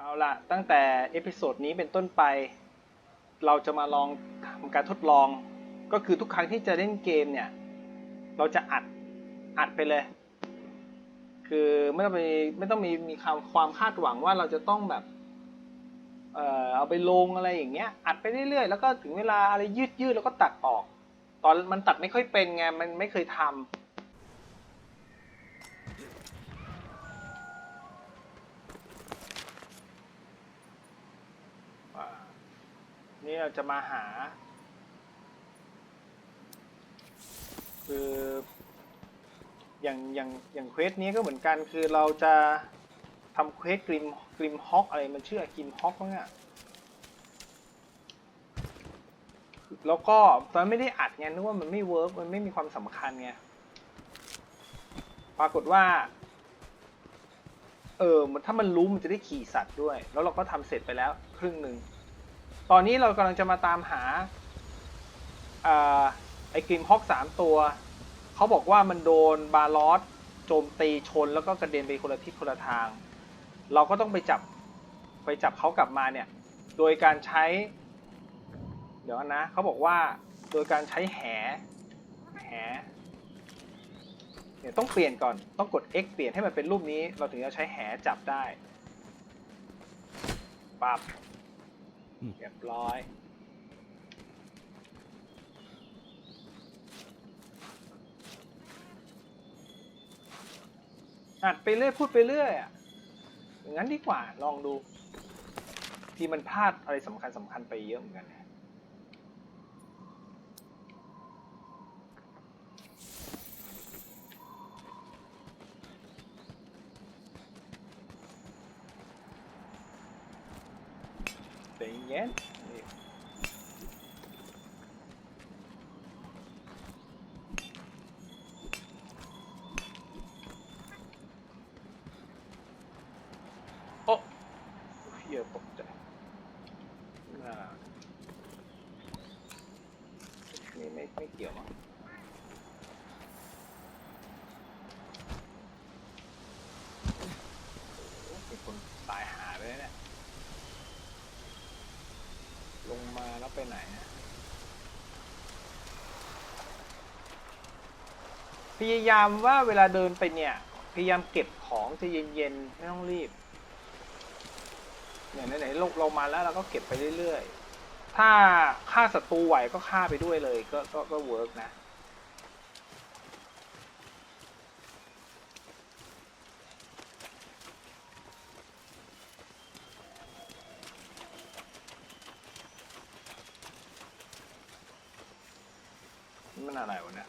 เอาละตั้งแต่เอพิโซดนี้เป็นต้นไป เราจะมาลองทำการทดลอง ก็คือทุกครั้งที่จะเล่นเกมเนี่ย เราจะอัด อัดไปเลย คือไม่ต้องมีไม่ต้องมีมีความความคาดหวังว่าเราจะต้องแบบเอ่อเอาไปลงอะไรอย่างเงี้ย อัดไปเรื่อยๆ แล้วก็ถึงเวลาอะไรยืดยืดๆแล้วก็ตัดออก ตอนมันตัดไม่ค่อยเป็นไง มันไม่เคยทำอ่า นี่เราจะมาหา คืออย่างอย่างอย่างเควสนี้ก็เหมือนกันคือเราจะทำเควสกริมกริมฮอกอะไรมันชื่อกริมฮอกมั้งอะแล้วก็ตอนนนไม่ได้อัดไงนึกว่ามันไม่เวิร์กมันไม่มีความสำคัญไงปรากฏว่า เออมันถ้ามันรู้มันจะได้ขี่สัตว์ด้วย แล้วเราก็ทำเสร็จไปแล้วครึ่งหนึ่ง ตอนนี้เรากำลังจะมาตามหาอาไอ้กริมฮอกสามตัว เขาบอกว่ามันโดนบาลอสโจมตีชนแล้วก็กระเด็นไปคนละทิศคนละทาง เราก็ต้องไปจับไปจับเขากลับมาเนี่ย โดยการใช้ เดี๋ยวนะเขาบอกว่าโดยการใช้แหแหเนี่ยต้องเปลี่ยนก่อนต้องกด X เปลี่ยนให้มันเป็นรูปนี้ เราถึงจะใช้แหจับได้ปับ เรียบร้อย อัดไปเรื่อยพูดไปเรื่อยอะงั้นดีกว่าลองดู ที่มันพลาดอะไรสำคัญสำคัญไปเยอะเหมือนกันนะ ใจเย็นนี่โอ้เฮียตกใจอ่านี่ไม่ไม่เกี่ยวมั้งโอ้โหเป็นคนตายหาไปแล้วเนี่ย ลงมาแล้ว ไปไหน พยายามว่าเวลาเดินไปเนี่ย พยายามเก็บของจะเย็นๆ ไม่ต้องรีบ เนี่ยไหนๆลงเรามาแล้วเราก็เก็บไปเรื่อยๆ ถ้าฆ่าศัตรูไหวก็ฆ่าไปด้วยเลย ก็ก็ก็เวิร์กนะ นี่มันอะไรวะเนี่ย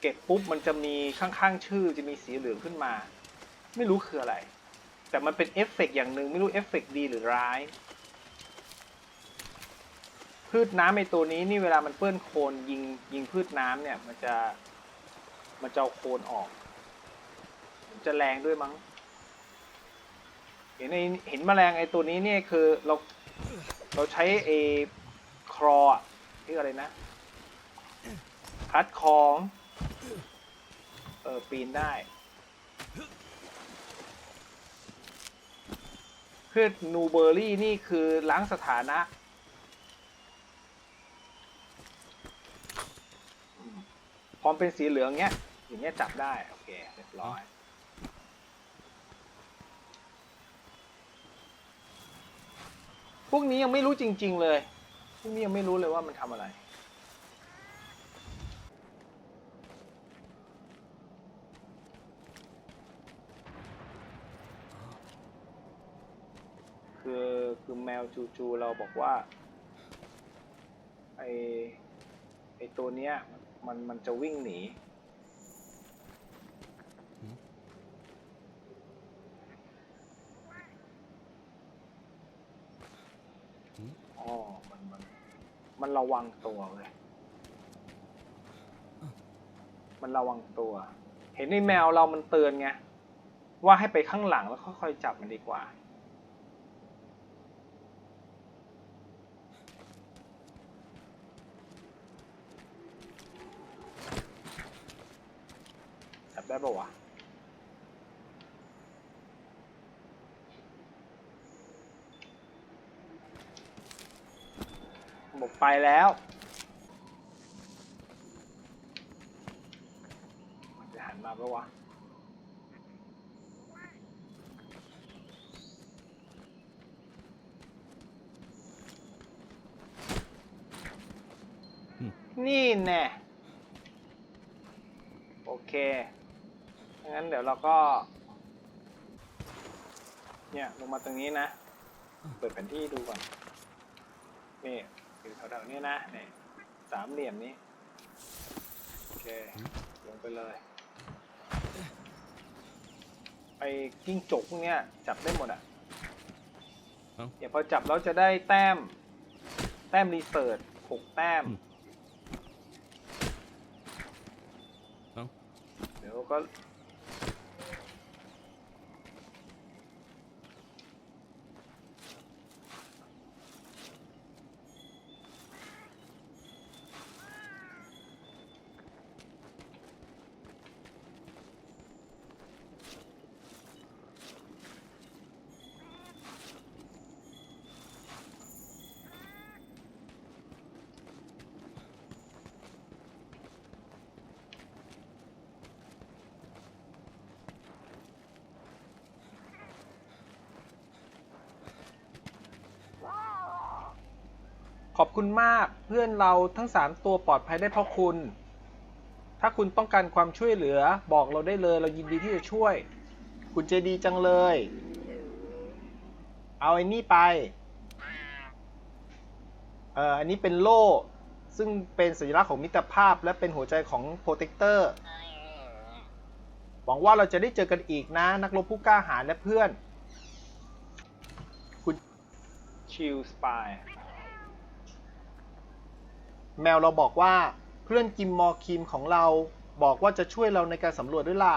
เก็บปุ๊บมันจะมีข้างๆชื่อจะมีสีเหลืองขึ้นมา ไม่รู้คืออะไร แต่มันเป็นเอฟเฟกต์อย่างหนึ่งไม่รู้เอฟเฟกต์ดีหรือร้าย พืชน้ำไอตัวนี้นี่เวลามันเปื้อนโคลนยิงยิงพืชน้ำเนี่ย มันจะมันจะเอาโคลนออก จะแรงด้วยมั้ง เห็นไอเห็นแมลงไอตัวนี้เนี่ยคือเราเราใช้ไอครอ อะที่อะไรนะคัดของ เออ ปีนได้ พืชนูเบอร์รี่นี่คือล้างสถานะอืมพอมเป็นสีเหลืองเงี้ย อย่างเงี้ยจับได้ โอเค เรียบร้อยพวกนี้ยังไม่รู้จริง ๆ เลย พวกนี้ยังไม่รู้เลยว่ามันทำอะไร คือคือแมวจูจูเราบอกว่า ไอไอตัวเนี้ยมันมันจะวิ่งหนี อ๋อมันมัน มันระวังตัวเลยมันระวังตัว เห็นในแมวเรามันเตือนไง ว่าให้ไปข้างหลังแล้วค่อยๆจับมันดีกว่า จับได้ปะวะ บอก ไปแล้วมันจะหันมาปะวะ นี่แน่ โอเค งั้นเดี๋ยวเราก็ เนี่ย ลงมาตรงนี้นะ เปิดแผนที่ดูก่อน นี่ อยู่แถวๆนี้นะนี่สามเหลี่ยมนี้ โอเค ลงไปเลย ไอ้กิ้งจกพวกเนี้ยจับได้หมดอะ เอ้า เดี๋ยวพอจับแล้วจะได้แต้ม แต้มรีเสิร์ชหกแต้มอืมเอ้าเดี๋ยวก็ ขอบคุณมากเพื่อนเราทั้ง 3 ตัวปลอดภัยได้เพราะคุณ ถ้าคุณต้องการความช่วยเหลือบอกเราได้เลยเรายินดีที่จะช่วย คุณใจดีจังเลย เอาไอ้นี่ไป เอ่อ อันนี้เป็นโล่ ซึ่งเป็นสัญลักษณ์ของมิตรภาพและเป็นหัวใจของโปรเทคเตอร์ หวังว่าเราจะได้เจอกันอีกนะ นักรบผู้กล้าหาญและเพื่อน คุณชิลสปาย แมวเราบอกว่าเพื่อนกิมมอร์คิมของเราบอกว่าจะช่วยเราในการสำรวจด้วยล่ะ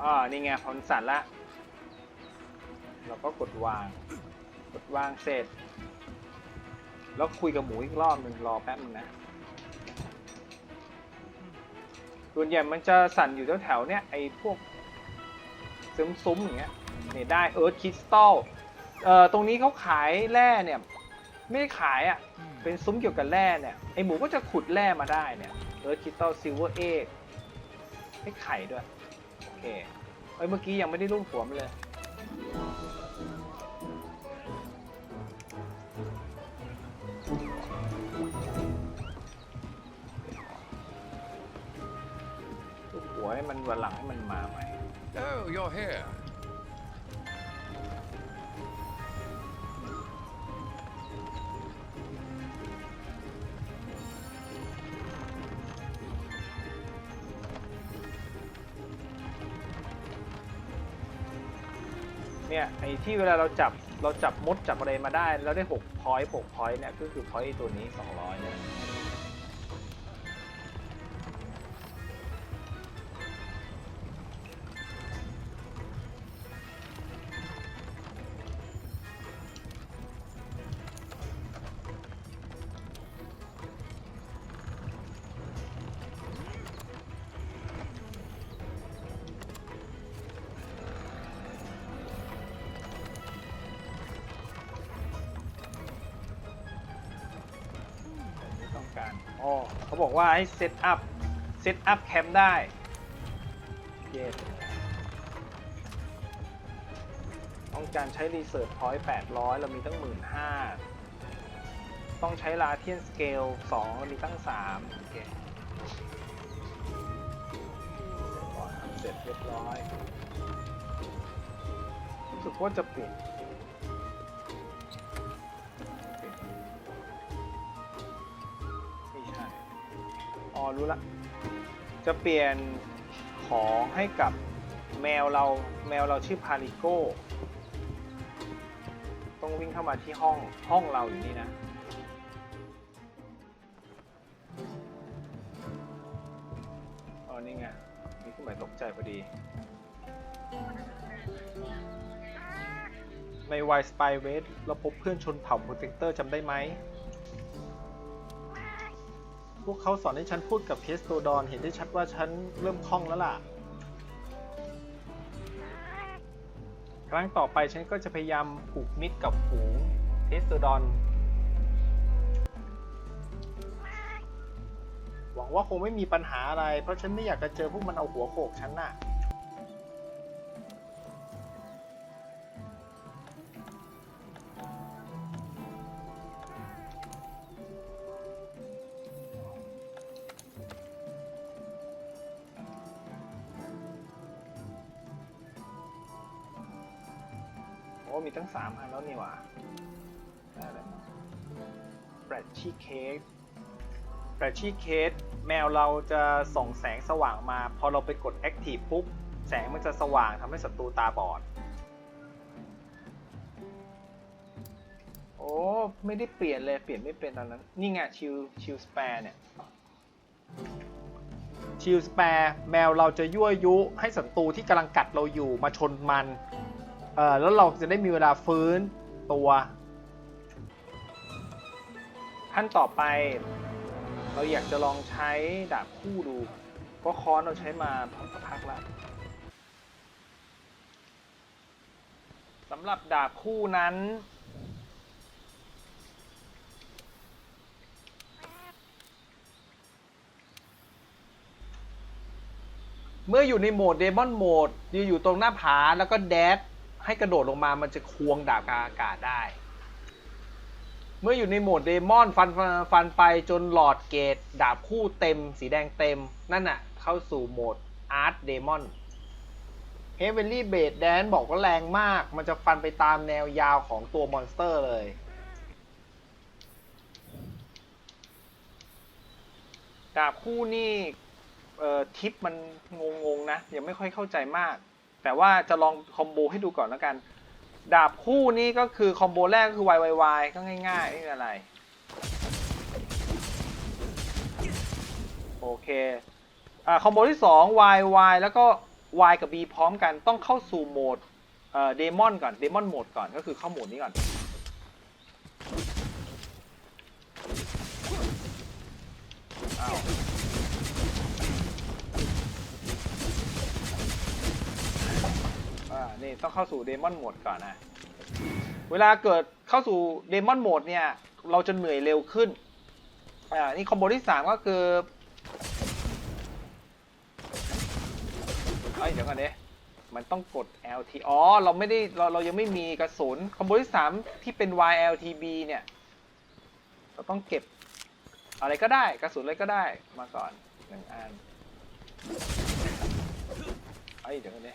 อ่านี่ไงพอมันสั่นละ เราก็กดวาง วางเสร็จ แล้วคุยกับหมูอีกรอบหนึ่งรอแป๊บนึงนะส่วนใหญ่มันจะสั่นอยู่แถวๆเนี้ยไอ้พวกซุ้มๆอย่างเงี้ยเนี่ยได้เอิร์ธคริสตัลเอ่อตรงนี้เขาขายแร่เนี่ย ไม่ได้ขายอะ่ะ เป็นซุ้มเกี่ยวกับแร่เนี่ยไอหมูก็จะขุดแร่มาได้เนี่ยเอิร์ธคริสตัลซิลเวอร์เอ็กให้ไข่ด้วย โอเคเอ้ยเมื่อกี้ยังไม่ได้รูปหัวมันเลย ให้มันวันหลังให้มันมาใหม่ Oh, you're here. เนี่ยไอ้ที่เวลาเราจับเราจับมดจับอะไรมาได้แล้วได้6พอยต์6พอยต์เนี่ยก็คือพอยต์ตัวนี้ 200เนี่ย บอกว่าให้เซตอัพ เซตอัพแคมป์ได้เย้ต้องการใช้รีเสิร์ชพอยต์800 เรามีตั้ง 15,000ต้องใช้ลาเทียนสเกล2เรามีตั้ง 3 โอเคก่อนทำเสร็จเรียบร้อยรู้สึกว่าจะเปลี่ยน อ๋อรู้ละ จะเปลี่ยนของให้กับแมวเรา แมวเราชื่อพาริโก้ ต้องวิ่งเข้ามาที่ห้อง ห้องเราอยู่นี่นะ อ๋อ นี่ไง นี่คือหมายตกใจพอดี ในวายสปายเวสเราพบเพื่อนชนเผ่าโปรเทคเตอร์จำได้ไหม พวกเขาสอนให้ฉันพูดกับเทสโตดอน เห็นได้ชัดว่าฉันเริ่มคล่องแล้วล่ะ ครั้งต่อไปฉันก็จะพยายามผูกมิตรกับฝูงเทสโตดอน หวังว่าคงไม่มีปัญหาอะไร เพราะฉันไม่อยากจะเจอพวกมันเอาหัวโขกฉันน่ะ สามอันแล้วนี่หว่าได้แล้วแบรดชี่เค้กแบรดชี่เค้กแมวเราจะส่องแสงสว่างมา พอเราไปกด Active ปุ๊บ แสงมันจะสว่างทำให้ศัตรูตาบอด โอ้ ไม่ได้เปลี่ยนเลย เปลี่ยนไม่เป็นตอนนั้น นี่ไงชิลชิลสเปรเนี่ยชิลสเปรแมวเราจะยั่วยุให้ศัตรูที่กำลังกัดเราอยู่มาชนมัน เออแล้วเราจะได้มีเวลาฟื้นตัว ขั้นต่อไป เราอยากจะลองใช้ดาบคู่ดู ก็ค้อนเราใช้มาสักพักแล้วสำหรับดาบคู่นั้น เมื่ออยู่ในโหมดเดมอนโหมดยืนอยู่ตรงหน้าผาแล้วก็แดด ให้กระโดดลงมามันจะควงดาบกลางอากาศได้ เมื่ออยู่ในโหมดเดมอนฟันฟันไปจนหลอดเกตดาบคู่เต็ม สีแดงเต็ม นั่นน่ะ เข้าสู่โหมดอาร์ตเดมอนเฮเวนลี่เบดแดนบอกว่าแรงมาก มันจะฟันไปตามแนวยาวของตัวมอนสเตอร์เลยดาบคู่นี่ทิปมันงงๆนะ ยังไม่ค่อยเข้าใจมาก แต่ว่าจะลองคอมโบให้ดูก่อนแล้วกัน ดาบคู่นี่ก็คือคอมโบแรกก็คือ Y Y Y ก็ง่ายๆไม่มีอะไร โอเคอ่าคอมโบที่ 2 Y Y แล้วก็ Y กับ B พร้อมกันต้องเข้าสู่โหมดเอ่อเดมอนก่อนเดมอนโหมดก่อนก็คือเข้าโหมดนี้ก่อน อ้าว อ่า นี่ต้องเข้าสู่เดมอนโหมดก่อนนะ เวลาเกิดเข้าสู่เดมอนโหมดเนี่ย เราจะเหนื่อยเร็วขึ้น อ่า นี่คอมโบที่3ก็คือเอ้ยเดี๋ยวก่อนเด้มันต้องกด LT อ๋อ เราไม่ได้ เราเรายังไม่มีกระสุนคอมโบที่3ที่เป็น YLTB เนี่ย เราต้องเก็บอะไรก็ได้ กระสุนอะไรก็ได้ มาก่อนหนึ่งอันเอ้ยเดี๋ยวก่อนเด้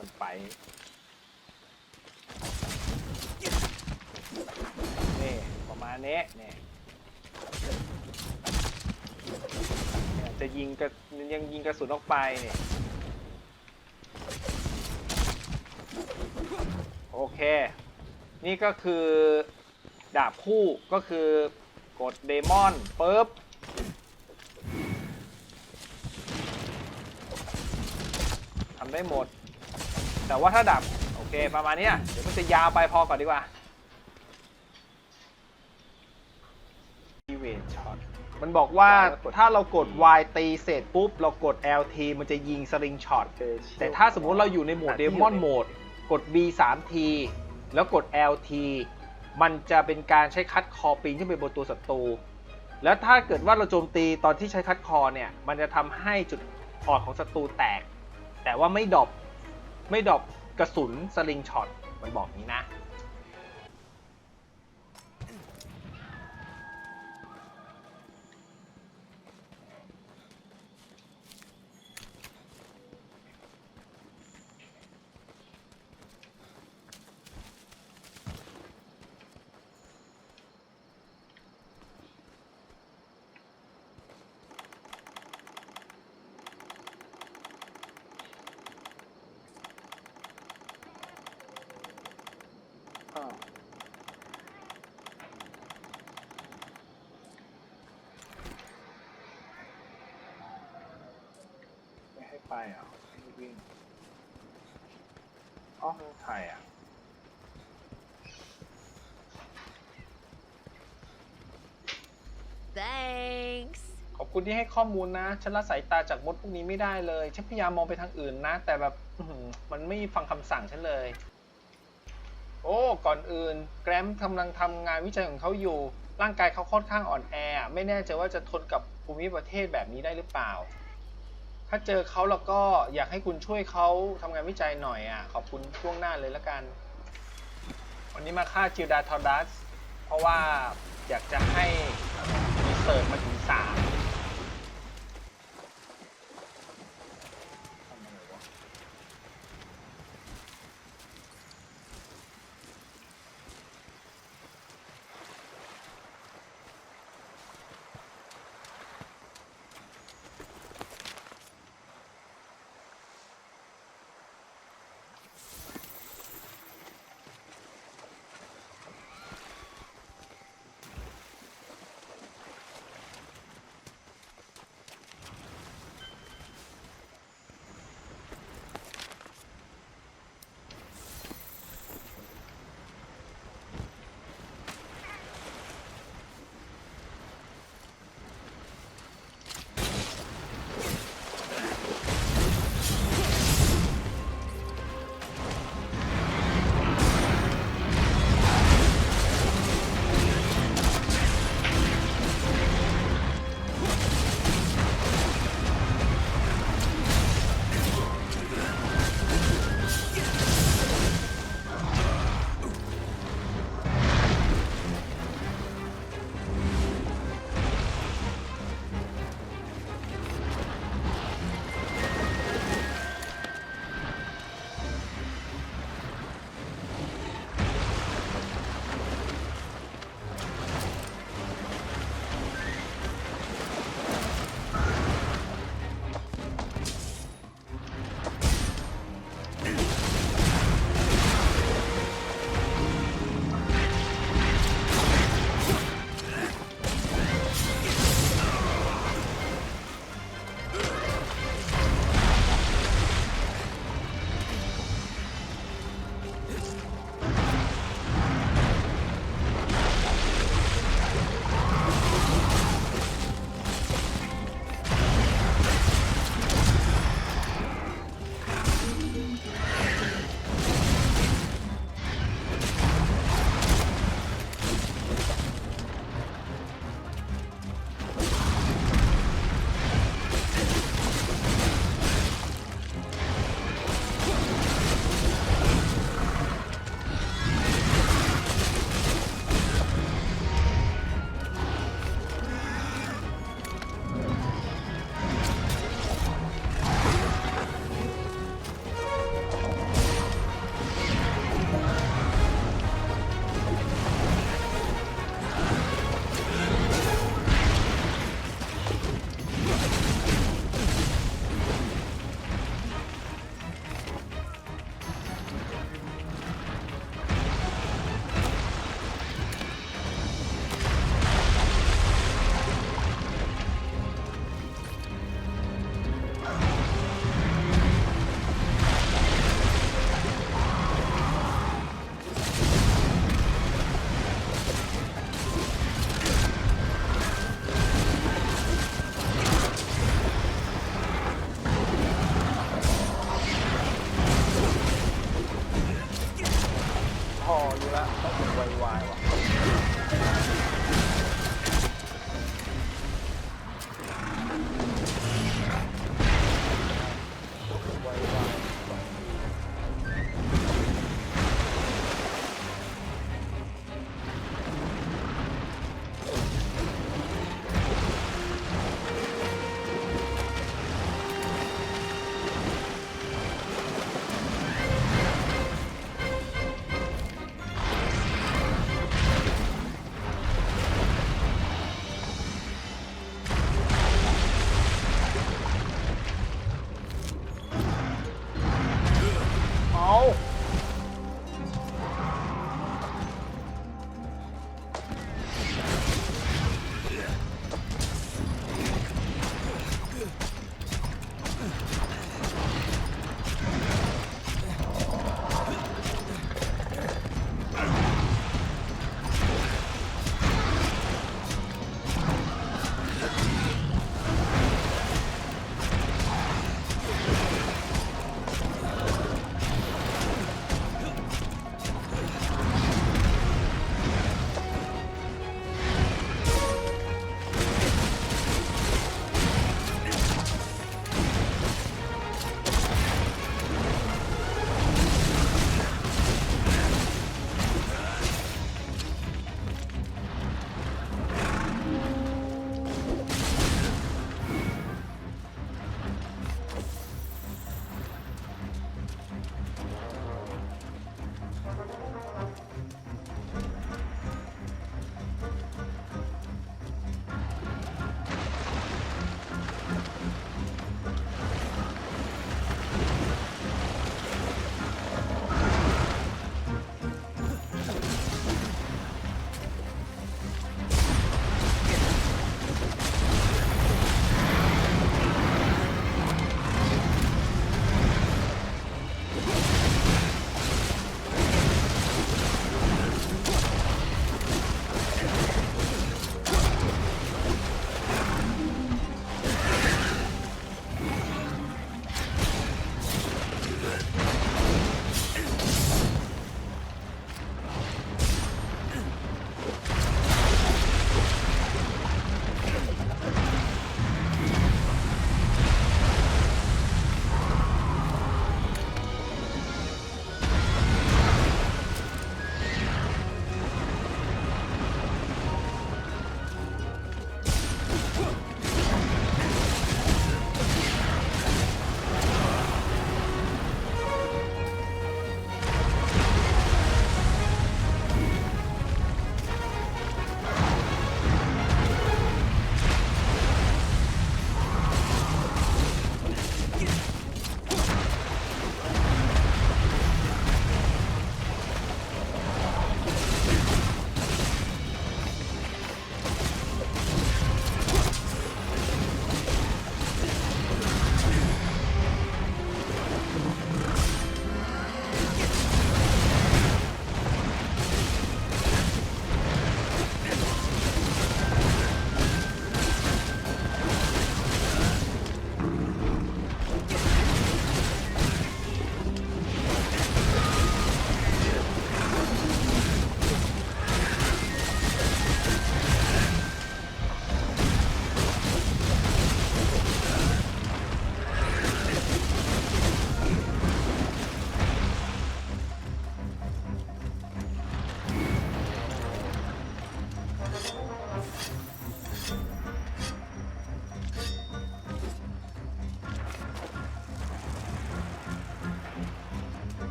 มันไป นี่ ประมาณนี้เนี่ยจะยิงกระยังยิงกระสุนออกไปเนี่โอเค นี่ก็คือดาบคู่ก็คือกดเดมอนปุ๊บทำได้หมด แต่ว่าถ้าดับ โอเค ประมาณเนี้ยเดี๋ยวมันจะยาวไปพอก่อนดีกว่า Evade Shot มันบอกว่าถ้าเรากด Y ตีเสร็จปุ๊บ เรากด LT มันจะยิงสลิงช็อตแต่ถ้าสมมุติเราอยู่ในโหมดเดมอนโหมด กด B 3ทีแล้วกด LT มันจะเป็นการใช้คัดคอปีนขึ้นไปบนตัวศัตรู แล้วถ้าเกิดว่าเราโจมตีตอนที่ใช้คัดคอเนี่ย มันจะทำให้จุดอ่อนของศัตรูแตก แต่ว่าไม่ดรอป ไม่ดรอปกระสุนสลิงช็อตมันบอกนี้นะ อะไม่วิ่งอ๋อใครอะขอบคุณที่ให้ข้อมูลนะ ฉันละสายตาจากมดพวกนี้ไม่ได้เลย ฉันพยายามมองไปทางอื่นนะ แต่แบบมันไม่ฟังคำสั่งฉันเลย โอ้ ก่อนอื่น แกรมกำลังทำงานวิจัยของเขาอยู่ ร่างกายเขาค่อนข้างอ่อนแอ ไม่แน่ใจว่าจะทนกับภูมิประเทศแบบนี้ได้หรือเปล่า ถ้าเจอเขาแล้วก็อยากให้คุณช่วยเขาทำงานวิจัยหน่อยอะ ขอบคุณช่วงหน้าเลยละกัน วันนี้มาฆ่าจิวดาทอดัส เพราะว่าอยากจะให้รีเสิร์ฟมาถึงสาม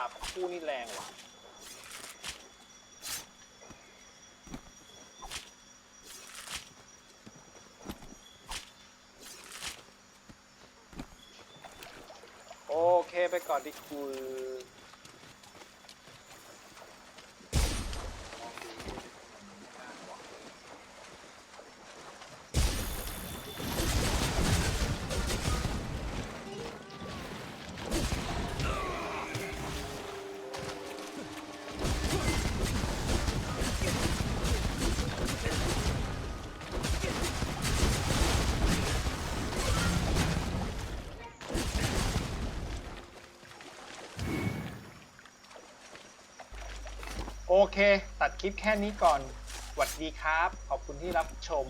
าบคู่นี่แรงว่ะโอเคไปก่อนดิคุณม เค ตัดคลิปแค่นี้ก่อนหวัดดีครับ ขอบคุณที่รับชม